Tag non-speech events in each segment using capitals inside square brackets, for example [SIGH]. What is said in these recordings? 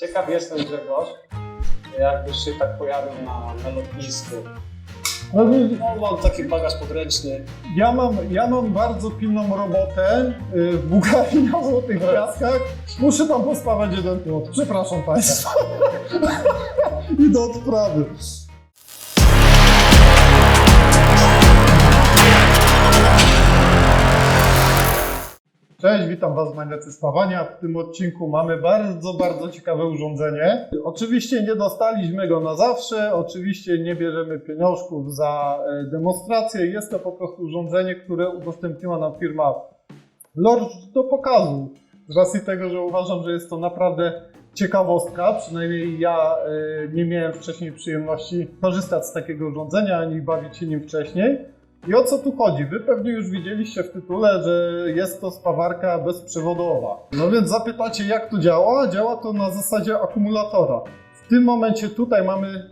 Ciekaw jestem Grzegorz, jakbyś się tak pojawił na, na lotnisku. No, No, mam taki bagaż podręczny. ja, mam, ja mam bardzo pilną robotę y, w Bułgarii na Złotych Piaskach. Muszę tam pospawać jeden plot. Przepraszam Państwa. [LAUGHS] I do odprawy. Cześć, witam Was w Maniacy Spawania. W tym odcinku mamy bardzo, bardzo ciekawe urządzenie. Oczywiście nie dostaliśmy go na zawsze, oczywiście nie bierzemy pieniążków za e, demonstrację. Jest to po prostu urządzenie, które udostępniła nam firma Lorz do pokazu. Z racji tego, że uważam, że jest to naprawdę ciekawostka, przynajmniej ja e, nie miałem wcześniej przyjemności korzystać z takiego urządzenia, ani bawić się nim wcześniej. I o co tu chodzi? Wy pewnie już widzieliście w tytule, że jest to spawarka bezprzewodowa. No więc zapytacie, jak to działa? Działa to na zasadzie akumulatora. W tym momencie tutaj mamy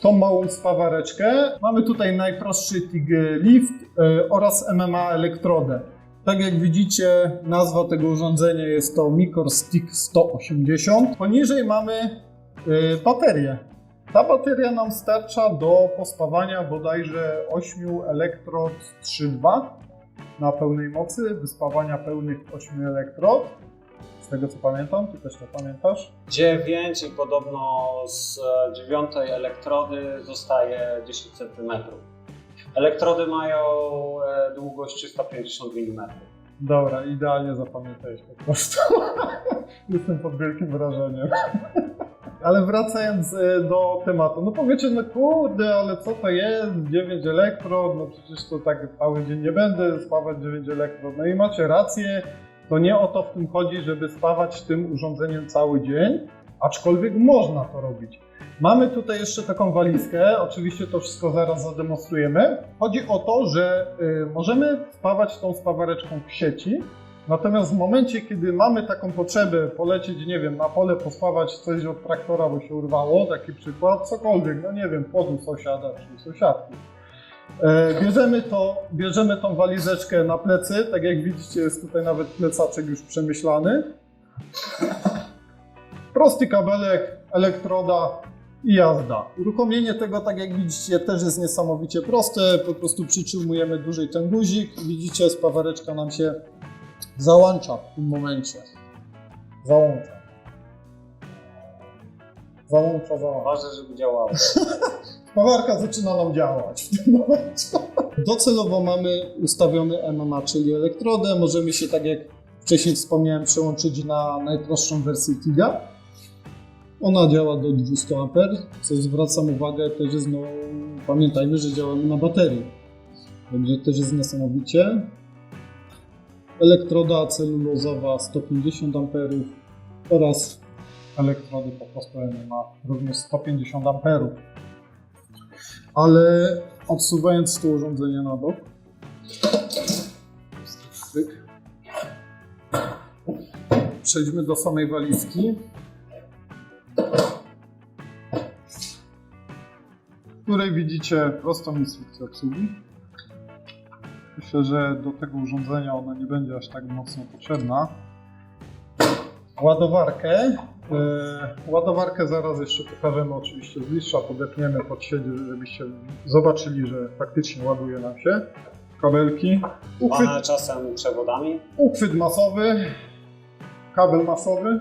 tą małą spawareczkę. Mamy tutaj najprostszy TIG lift e, oraz MMA elektrodę. Tak jak widzicie, nazwa tego urządzenia jest to Micor Stick 180. Poniżej mamy e, baterię. Ta bateria nam starcza do pospawania bodajże 8 elektrod 3.2 na pełnej mocy, do spawania pełnych 8 elektrod. Z tego co pamiętam, ty też to pamiętasz? 9 i podobno z e, dziewiątej elektrody zostaje 10 cm. Elektrody mają e, długość 350 mm. Dobra, idealnie zapamiętałeś po prostu. [LAUGHS] Jestem pod wielkim wrażeniem. [LAUGHS] Ale wracając e, do tematu, no powiecie, no kurde, ale co to jest? 9 elektrod, no przecież to tak cały dzień nie będę spawać 9 elektrod. No i macie rację, to nie o to w tym chodzi, żeby spawać tym urządzeniem cały dzień, aczkolwiek można to robić. Mamy tutaj jeszcze taką walizkę, oczywiście to wszystko zaraz zademonstrujemy. Chodzi o to, że y, możemy spawać tą spawareczką w sieci, natomiast w momencie, kiedy mamy taką potrzebę polecieć, nie wiem, na pole pospawać coś od traktora, bo się urwało, taki przykład, cokolwiek, no nie wiem, płodu sąsiada czy sąsiadki. E, Bierzemy, to, bierzemy tą walizeczkę na plecy, tak jak widzicie jest tutaj nawet plecaczek już przemyślany. Prosty kabelek, elektroda i jazda. Uruchomienie tego, tak jak widzicie, też jest niesamowicie proste. Po prostu przytrzymujemy dłużej ten guzik. Widzicie, spawareczka nam się załącza w tym momencie. Załącza. Załącza, załącza. Ważne, żeby działało. [LAUGHS] Spawarka zaczyna nam działać w tym momencie. Docelowo mamy ustawiony MMA, czyli elektrodę. Możemy się, tak jak wcześniej wspomniałem, przełączyć na najprostszą wersję TIGA. Ona działa do 200 A, co zwracam uwagę, też jest, no, pamiętajmy, że działamy na baterii. Także też jest niesamowicie. Elektroda celulozowa 150 A oraz elektrody po prostu MMA również 150 A ale odsuwając to urządzenie na bok. Przejdźmy do samej walizki. W której widzicie prostą instrukcję obsługi. Myślę, że do tego urządzenia ona nie będzie aż tak mocno potrzebna. Ładowarkę. E, ładowarkę zaraz jeszcze pokażemy oczywiście z bliższa, podepniemy pod siebie, żebyście zobaczyli, że faktycznie ładuje nam się. Kabelki. Uchwyt, czasem przewodami. uchwyt masowy. Kabel masowy.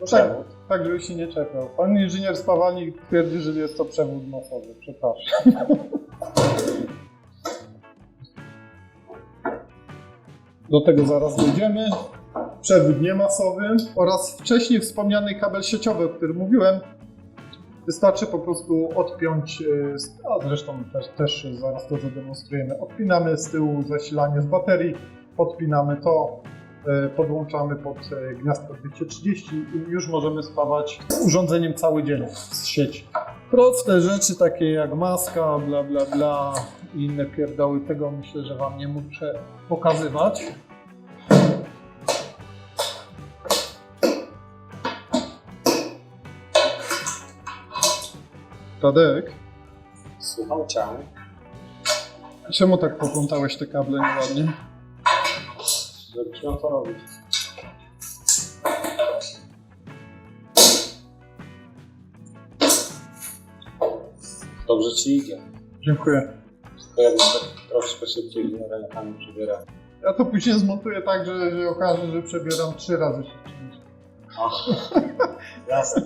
No tak, Przewód. tak, żeby się nie czepiał. Pan inżynier spawalnik twierdzi, że jest to przewód masowy. Przepraszam. [LAUGHS] Do tego zaraz dojdziemy. Przewód niemasowy oraz wcześniej wspomniany kabel sieciowy, o którym mówiłem. Wystarczy po prostu odpiąć, z- a zresztą też, też zaraz to zademonstrujemy. Odpinamy z tyłu zasilanie z baterii, podpinamy to, e, podłączamy pod e, gniazdko 230 i już możemy spawać urządzeniem cały dzień z sieci. Proste rzeczy takie jak maska, bla bla bla i inne pierdoły, tego myślę, że Wam nie muszę pokazywać. Tadek, Słucham cię. czemu tak poplątałeś te kable nieładnie? Miał to robić. Dobrze ci idzie. Dziękuję. Tylko jakbyś tak troszkę szybciej rękami przybierał. Ja to później zmontuję tak, że się okaże, że przebieram trzy razy szybciej. Jasne.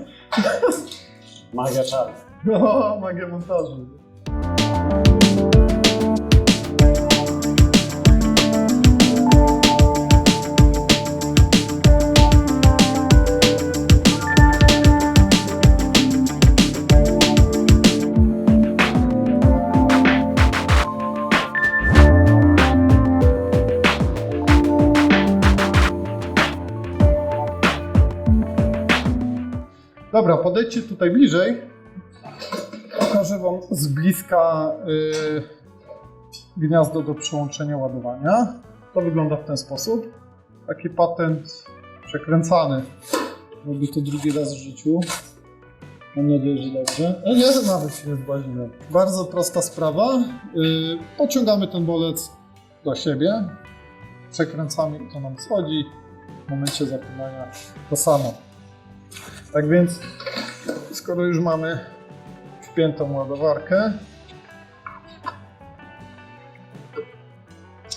[LAUGHS] Magia czaru. No, magię montażu. Podejdźcie tutaj bliżej. Pokażę Wam z bliska y, gniazdo do przyłączenia ładowania. To wygląda w ten sposób. Taki patent przekręcany. Robię to drugi raz w życiu. Mam nadzieję, że dobrze. A nie, nawet się nie. Bardzo prosta sprawa. Y, pociągamy ten bolec do siebie. Przekręcamy i to nam schodzi. W momencie zapinania to samo. Tak więc, skoro już mamy wpiętą ładowarkę,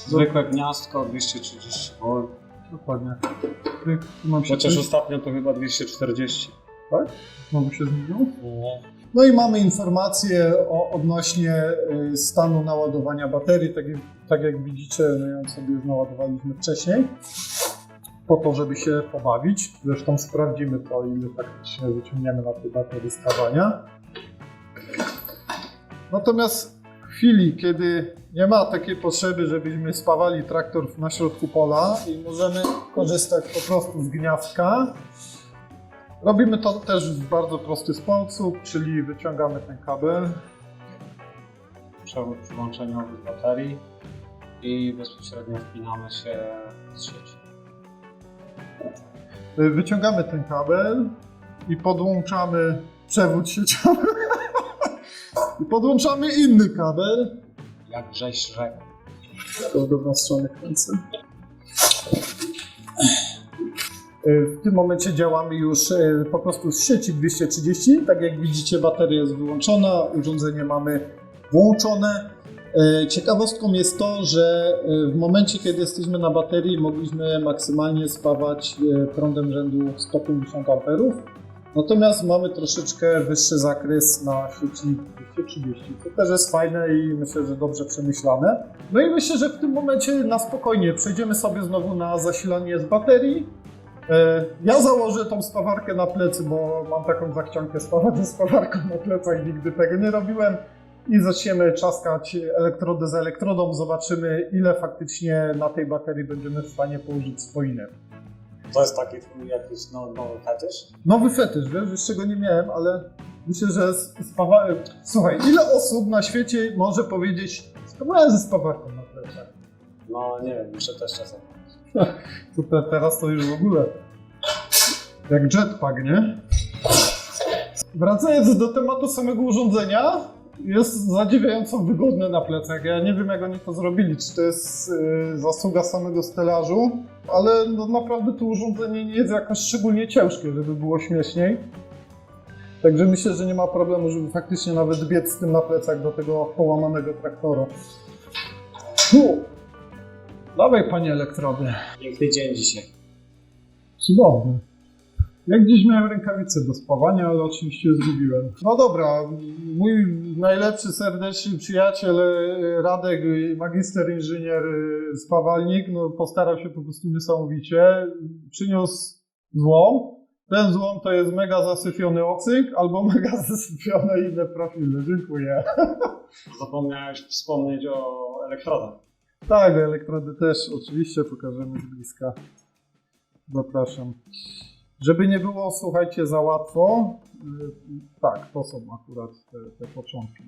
Zwykłe gniazdko 230 V. dokładnie. Tyk, tu nam się Chociaż coś- ostatnio to chyba 240. Tak? Znowu się zmienił? No i mamy informacje o, odnośnie y, stanu naładowania baterii. Tak, jak- tak jak widzicie, my ją sobie już naładowaliśmy wcześniej. Po to, żeby się pobawić. Zresztą sprawdzimy to, ile faktycznie wyciągniemy na tej baterii skawania. Natomiast w chwili, kiedy nie ma takiej potrzeby, żebyśmy spawali traktor na środku pola i możemy korzystać po prostu z gniazdka, Robimy to też w bardzo prosty sposób, czyli wyciągamy ten kabel, Przewód przyłączeniowy baterii i bezpośrednio wpinamy się z sieci. Y, wyciągamy ten kabel i podłączamy przewód sieciowy [LAUGHS] i podłączamy inny kabel. Jak rzeź rzek. To w dobrą stronę kręcę. Y, W tym momencie działamy już y, po prostu z sieci 230. Tak jak widzicie, bateria jest wyłączona, urządzenie mamy włączone. Y, Ciekawostką jest to, że y, w momencie, kiedy jesteśmy na baterii, mogliśmy maksymalnie spawać y, prądem rzędu 150 A. Natomiast mamy troszeczkę wyższy zakres na sieci 230, co też jest fajne i myślę, że dobrze przemyślane. No i myślę, że w tym momencie na spokojnie przejdziemy sobie znowu na zasilanie z baterii. E, Ja założę tą spawarkę na plecy, bo mam taką zachciankę spawać [LAUGHS] ze spawarką na plecach, nigdy tego nie robiłem. I zaczniemy czaskać elektrodę za elektrodą, zobaczymy ile faktycznie na tej baterii będziemy w stanie położyć spoinek. To jest taki twój jakiś no, nowy fetysz? Nowy fetysz, wiesz, jeszcze go nie miałem, ale myślę, że spawa... Słuchaj, ile osób na świecie może powiedzieć spawałem ze spawarką na plecach? No nie wiem, muszę też czasem. [LAUGHS] To te, teraz to już w ogóle jak jetpack, nie? Wracając do tematu samego urządzenia, jest zadziwiająco wygodne na plecach. Ja nie wiem, jak oni to zrobili, czy to jest y, zasługa samego stelażu, ale no, naprawdę to urządzenie nie jest jakoś szczególnie ciężkie, żeby było śmieszniej. Także myślę, że nie ma problemu, żeby faktycznie nawet biec z tym na plecach do tego połamanego traktora. Fu. Dawaj, panie elektrody. Piękny dzień dzisiaj. Cudowny. Jak gdzieś miałem rękawice do spawania, ale oczywiście zgubiłem. No dobra, mój najlepszy serdeczny przyjaciel e, Radek, magister inżynier, e, spawalnik, no postarał się po prostu niesamowicie. Przyniósł złom. Ten złom to jest mega zasyfiony ocyk albo [LAUGHS] mega zasyfione inne profile. Dziękuję. Zapomniałeś wspomnieć o elektrodach. Tak, elektrody też oczywiście pokażemy z bliska. Zapraszam. Żeby nie było, słuchajcie, za łatwo. y, Tak, to są akurat te, te początki.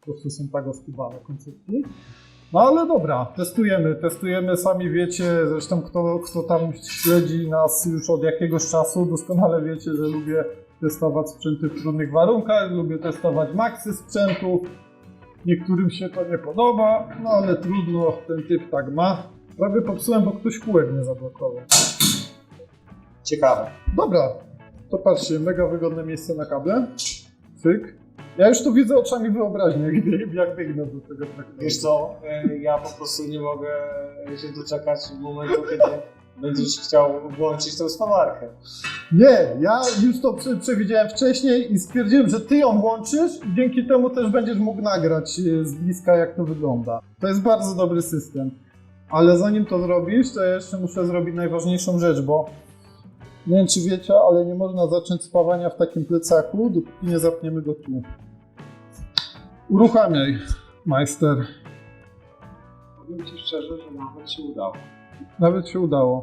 Po prostu są tak oskubane koncepcje. No ale dobra, testujemy, testujemy, sami wiecie, zresztą kto, kto tam śledzi nas już od jakiegoś czasu, doskonale wiecie, że lubię testować sprzęty w trudnych warunkach, lubię testować maksy sprzętów, Niektórym się to nie podoba, no ale trudno, ten typ tak ma. Prawie popsułem, bo ktoś kółek nie zablokował. Ciekawe. Dobra, to patrzcie, mega wygodne miejsce na kable. Cyk. Ja już tu widzę oczami wyobraźni, [LAUGHS] jak, jak biegnę do tego traktora. Wiesz co, y, ja po prostu nie mogę się doczekać momentu, kiedy będziesz chciał włączyć tą spawarkę. Nie, ja już to prze- przewidziałem wcześniej i stwierdziłem, że ty ją łączysz i dzięki temu też będziesz mógł nagrać e, z bliska, jak to wygląda. To jest bardzo dobry system. Ale zanim to zrobisz, to ja jeszcze muszę zrobić najważniejszą rzecz, bo nie wiem czy wiecie, ale nie można zacząć spawania w takim plecaku, dopóki nie zapniemy go tu. Uruchamiaj, majster. Powiem Ci szczerze, że nawet się udało. Nawet się udało.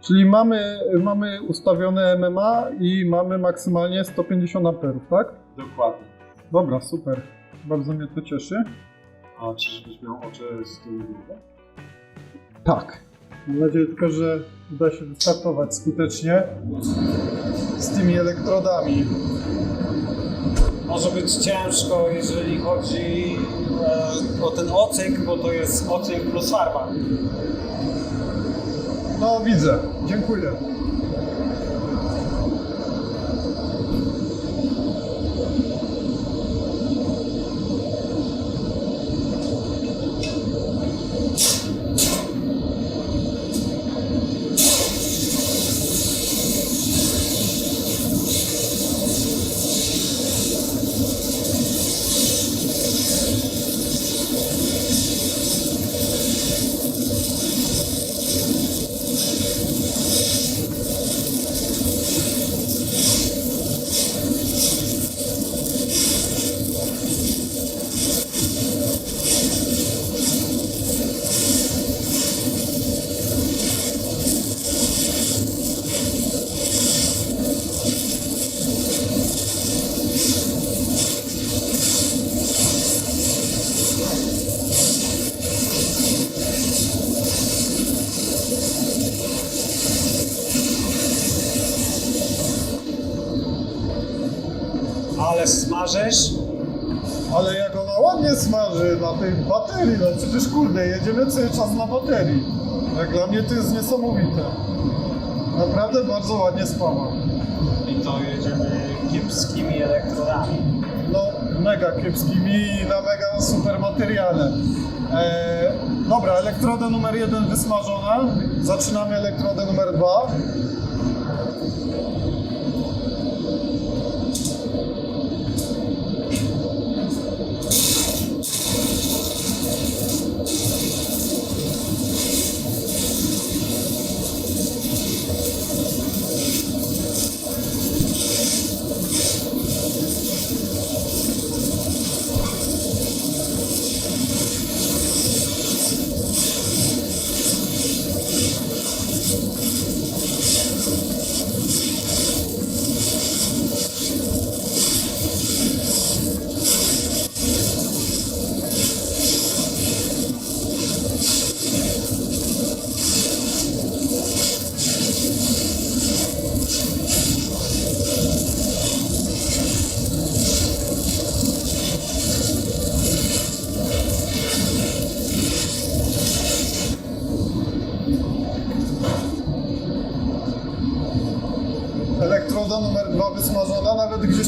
Czyli mamy, mamy ustawione MMA i mamy maksymalnie 150 amperów, tak? Dokładnie. Dobra, super. Bardzo mnie to cieszy. A czyżbyś miał oczy z tyłu? Tak. Mam nadzieję tylko, że uda się wystartować skutecznie z tymi elektrodami. Może być ciężko, jeżeli chodzi e, o ten ocynk, bo to jest ocynk plus farba. No widzę. Dziękuję. Smażysz? Ale jak ona ładnie smaży na tej baterii, no przecież kurde, jedziemy cały czas na baterii. Jak dla mnie to jest niesamowite. Naprawdę bardzo ładnie spała. I to jedziemy kiepskimi elektrodami. No, mega kiepskimi i na mega super materiale. E, dobra, elektroda numer jeden wysmażona. Zaczynamy elektrodę numer dwa.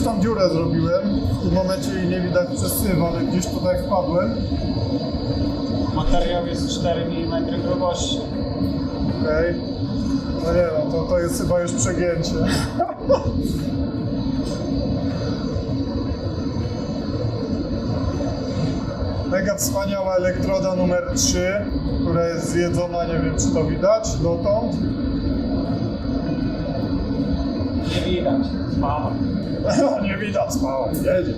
Tam dziurę zrobiłem. W tym momencie jej nie widać przez syf, ale gdzieś tutaj wpadłem. Materiał jest 4 mm grubości. Okej. No nie no, to, to jest chyba już przegięcie. [LAUGHS] Mega wspaniała elektroda numer 3, która jest zjedzona, nie wiem czy to widać dotąd. Widać. Spała. nie widać, spała, jedzie.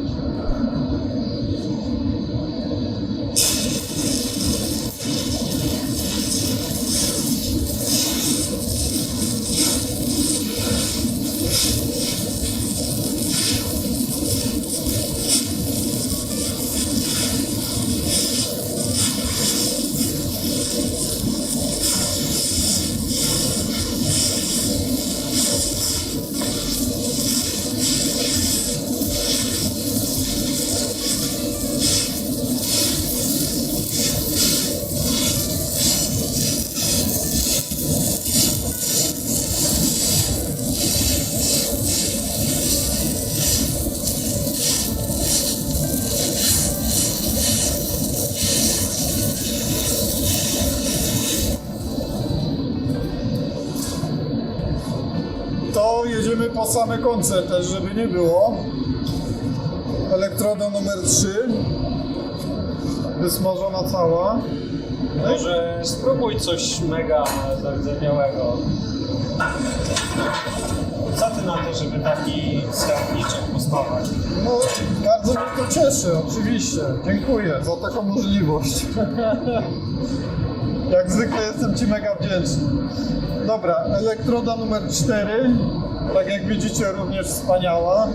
Końce też, żeby nie było. Elektroda numer 3. Wysmażona cała. Może spróbuj coś mega zardzewiałego. Co ty na to, żeby taki sterowniczek postawać? No, bardzo mnie to cieszy, oczywiście. Dziękuję za taką możliwość. Jak zwykle jestem Ci mega wdzięczny. Dobra, elektroda numer 4. Tak jak widzicie, również wspaniała.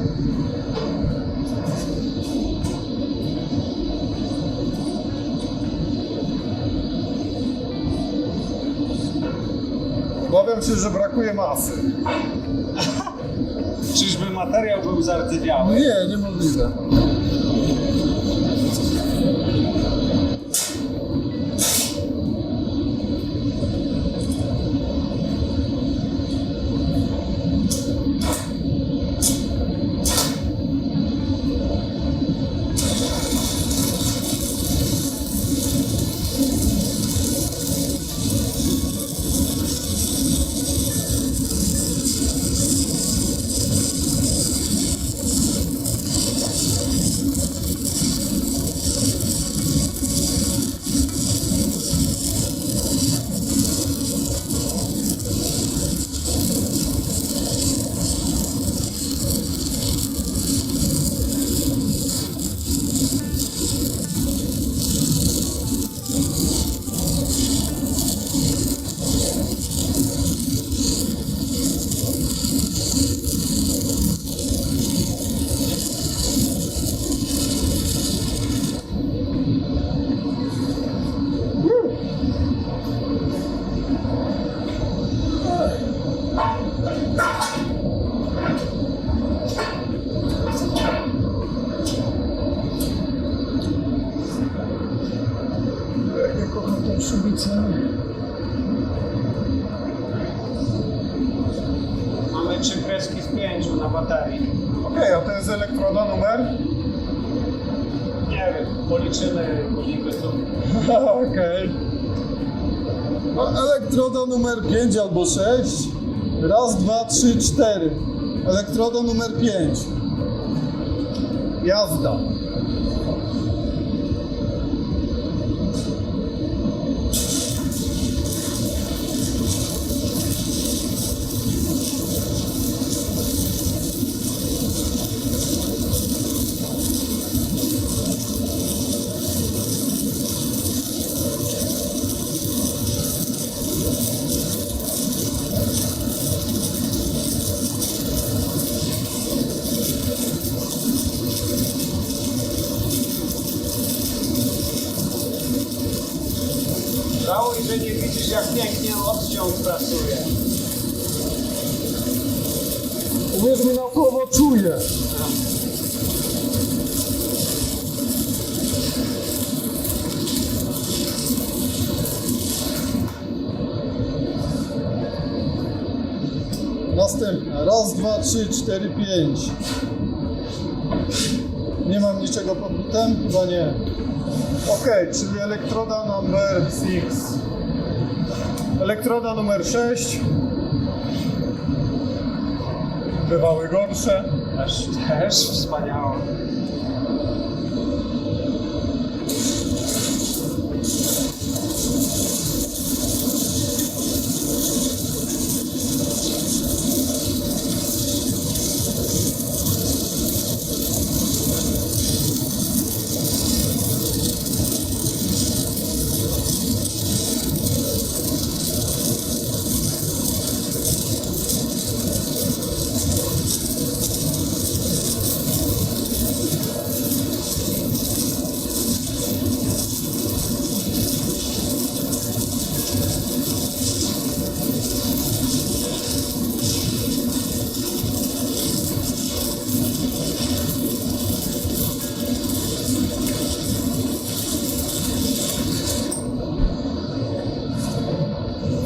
Obawiam się, że brakuje masy. Czyżby materiał był zardzewiały? Nie, niemożliwe. Elektroda numer 5 albo 6. Raz, dwa, trzy, cztery. Elektroda numer 5. Jazda. Pracuje. Uwierz mi na słowo, czuję. Następna. Raz, dwa, trzy, cztery, pięć. Nie mam niczego pod butem? Chyba nie. Ok, czyli elektroda numer 6. Elektroda numer 6. Bywały gorsze. Też, też wspaniało.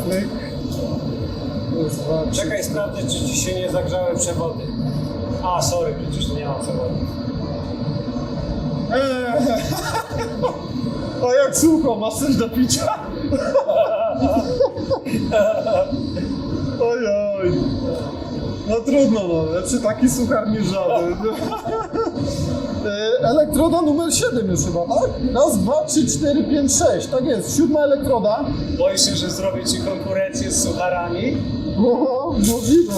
Dwa, trzy. Czekaj, sprawdzę, czy ci się nie zagrzały przewody. A, sorry, przecież nie ma przewodu. Eee. [LAUGHS] O jak sucho, masz coś do picia? [LAUGHS] Oj, oj. No trudno, no. Lepszy taki suchar niż żaden. [LAUGHS] E, Elektroda numer 7 już chyba, tak? Raz, dwa, trzy, cztery, pięć, sześć. Tak jest, siódma elektroda. Boisz się, że zrobię ci konkurencję z sucharami? O, możliwe.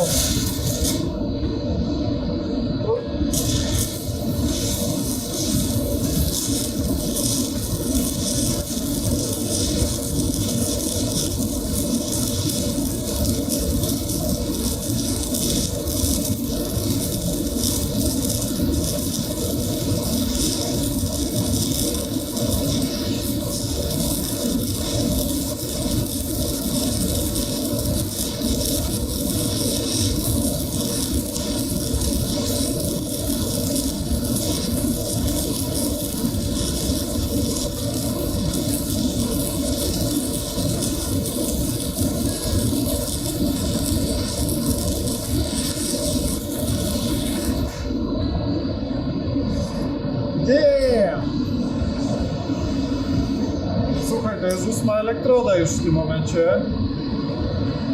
Już w tym momencie.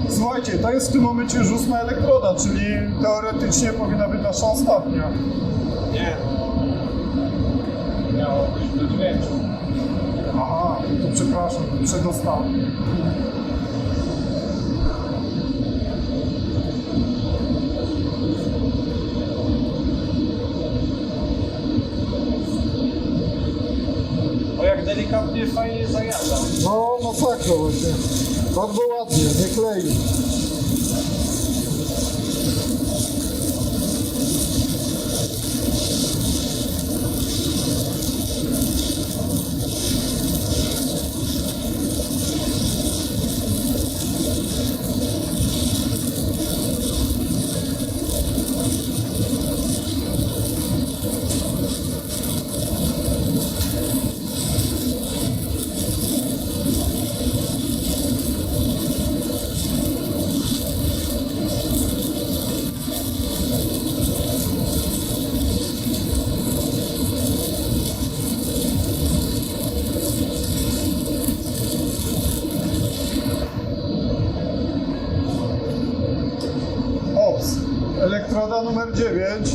Słuchajcie, to jest w tym momencie już ósma elektroda, czyli teoretycznie powinna być nasza ostatnia. Nie. Miało być do dziewięciu. Aha, to przepraszam, przedostatnia. O jak delikatnie, fajnie zajada. Masakra właśnie. Bardzo ładnie, nie klei. Ops. Elektroda numer 9.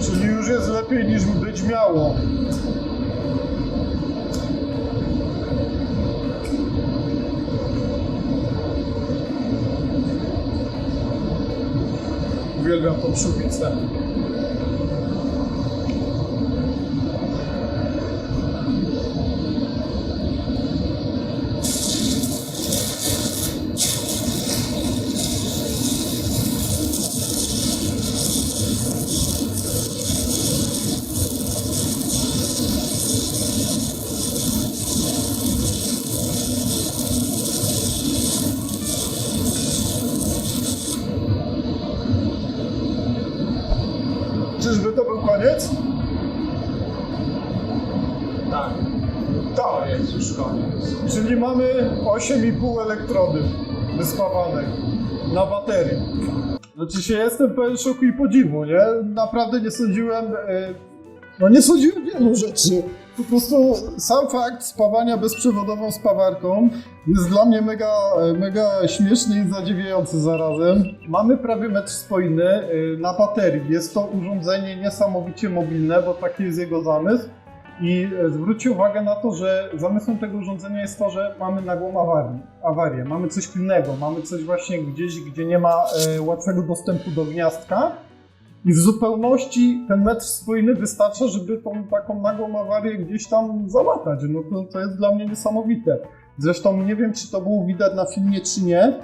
Czyli już jest lepiej niż być miało. Uwielbiam tą szubicę. Czyżby to był koniec? Tak. Tak. To jest już koniec. Czyli mamy 8,5 elektrody wyspawanych na baterii. Znaczy się jestem pełen szoku i podziwu, nie? Naprawdę nie sądziłem, e, no nie sądziłem wielu rzeczy. Po prostu sam fakt spawania bezprzewodową spawarką jest dla mnie mega, mega śmieszny i zadziwiający zarazem. Mamy prawie metr spójny e, na baterii. Jest to urządzenie niesamowicie mobilne, bo taki jest jego zamysł. I e, zwróćcie uwagę na to, że zamysłem tego urządzenia jest to, że mamy nagłą awarię. awarię. Mamy coś pilnego, mamy coś właśnie gdzieś, gdzie nie ma e, łatwego dostępu do gniazdka. I w zupełności ten metr spójny wystarcza, żeby tą taką nagłą awarię gdzieś tam załatać. No to, to jest dla mnie niesamowite. Zresztą nie wiem, czy to było widać na filmie, czy nie.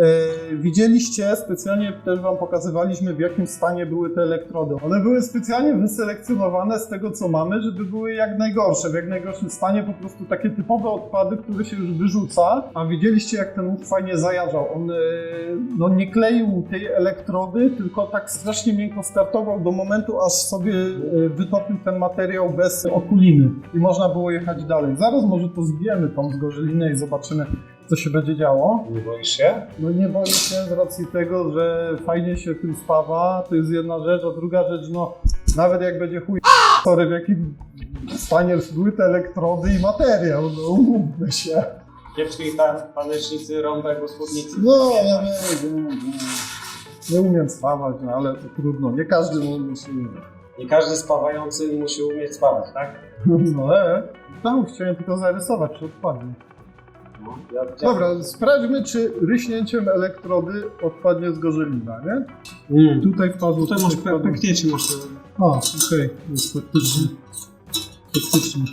E, widzieliście, specjalnie też Wam pokazywaliśmy, w jakim stanie były te elektrody. One były specjalnie wyselekcjonowane z tego, co mamy, żeby były jak najgorsze, w jak najgorszym stanie, po prostu takie typowe odpady, które się już wyrzuca. A widzieliście, jak ten łuk fajnie zajarzał. On e, no, nie kleił tej elektrody, tylko tak strasznie miękko startował do momentu, aż sobie e, wytopił ten materiał bez okuliny. I można było jechać dalej. Zaraz może to zbijemy tą zgorzelinę i zobaczymy, co się będzie działo. Nie boisz się? No nie boję się z racji tego, że fajnie się tym spawa, to jest jedna rzecz, a druga rzecz, no nawet jak będzie chuj sorry, w jakim stanie były te elektrody i materiał, no umówmy się. Kiepski pan, panecznicy, rąbek, uspódnicy. No, ja wiem, wiem, wiem. Nie umiem spawać, no ale to trudno. Nie każdy musi. Nie każdy spawający musi umieć spawać, tak? No ale tam chciałem tylko zarysować, czy odpadnie. Dobra, sprawdźmy, czy ryśnięciem elektrody odpadnie z gorzelina, nie? Mm. Tutaj wpadło. Tutaj masz wpadło. pęknięcie, masz A, okej, jest faktycznie. Faktycznie.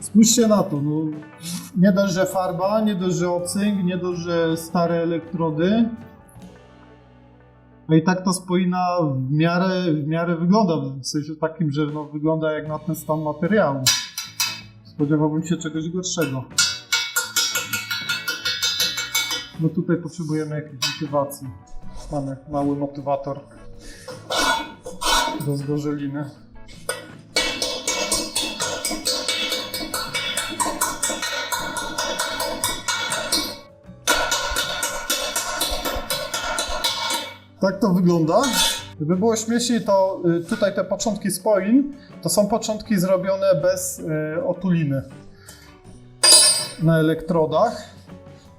Spójrzcie na to, no. Nie dość, że farba, nie dość, że ocynk, nie dość, że stare elektrody. A i tak ta spoina w miarę, w miarę wygląda, w sensie takim, że no, wygląda jak na ten stan materiału. Spodziewałbym się czegoś gorszego. No tutaj potrzebujemy jakiejś motywacji. Mamy mały motywator do zgorzeliny. Tak to wygląda. Gdyby było śmieszniej, to y, tutaj te początki spoin to są początki zrobione bez y, otuliny na elektrodach.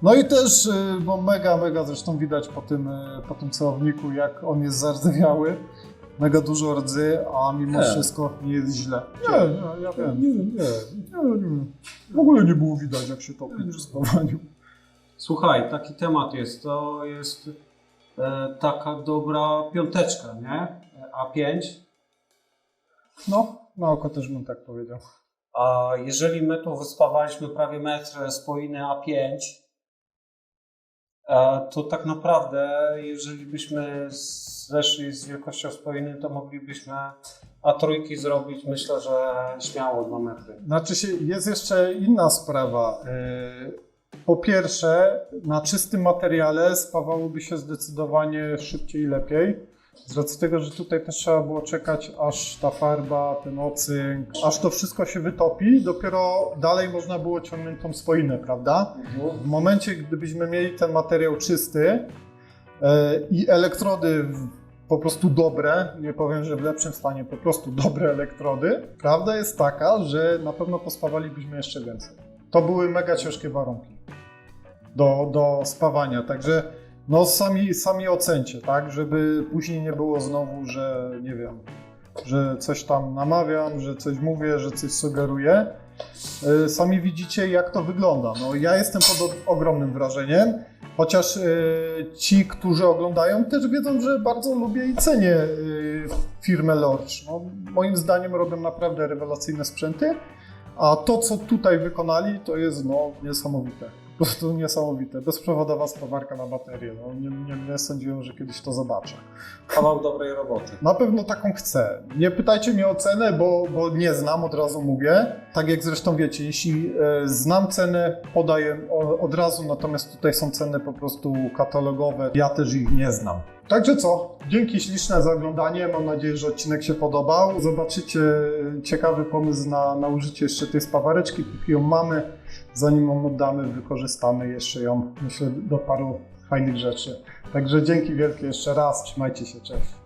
No i też, y, bo mega, mega zresztą widać po tym, po tym celowniku, jak on jest zardzewiały. Mega dużo rdzy, a mimo Nie. wszystko nie jest źle. Nie, nie, ja wiem. Nie, nie, nie, nie. W ogóle nie było widać, jak się topi przy spawaniu. Słuchaj, taki temat jest, to jest taka dobra piąteczka, nie? A5. No, na oko też bym tak powiedział. A jeżeli my tu wyspawaliśmy prawie metr spoiny A5, e, to tak naprawdę, jeżeli byśmy zeszli z wielkością spoiny, to moglibyśmy A3 zrobić, myślę, że śmiało 2 metry. Znaczy się, jest jeszcze inna sprawa. Po pierwsze, na czystym materiale spawałoby się zdecydowanie szybciej i lepiej. Z racji tego, że tutaj też trzeba było czekać, aż ta farba, ten ocynk, aż to wszystko się wytopi, dopiero dalej można było ciągnąć tą spoinę, prawda? W momencie, gdybyśmy mieli ten materiał czysty e, i elektrody po prostu dobre, nie powiem, że w lepszym stanie, po prostu dobre elektrody, prawda jest taka, że na pewno pospawalibyśmy jeszcze więcej. To były mega ciężkie warunki do, do spawania, także no sami, sami ocencie, tak, żeby później nie było znowu, że nie wiem, że coś tam namawiam, że coś mówię, że coś sugeruję. E, Sami widzicie, jak to wygląda. No, ja jestem pod ogromnym wrażeniem, chociaż e, ci, którzy oglądają, też wiedzą, że bardzo lubię i cenię e, firmę Lorch. No, moim zdaniem robią naprawdę rewelacyjne sprzęty, a to, co tutaj wykonali, to jest no, niesamowite. Po prostu niesamowite. Bezprzewodowa spawarka na baterię. No, nie, nie, nie sądziłem, że kiedyś to zobaczę. Kawał dobrej roboty. Na pewno taką chcę. Nie pytajcie mnie o cenę, bo, bo nie znam, od razu mówię. Tak jak zresztą wiecie, jeśli e, znam cenę, podaję o, od razu, natomiast tutaj są ceny po prostu katalogowe. Ja też ich nie znam. Także co? Dzięki śliczne za oglądanie. Mam nadzieję, że odcinek się podobał. Zobaczycie e, ciekawy pomysł na, na użycie jeszcze tej spawareczki, póki ją mamy. Zanim ją oddamy, wykorzystamy jeszcze ją, myślę, do paru fajnych rzeczy. Także dzięki wielkie jeszcze raz. Trzymajcie się, cześć.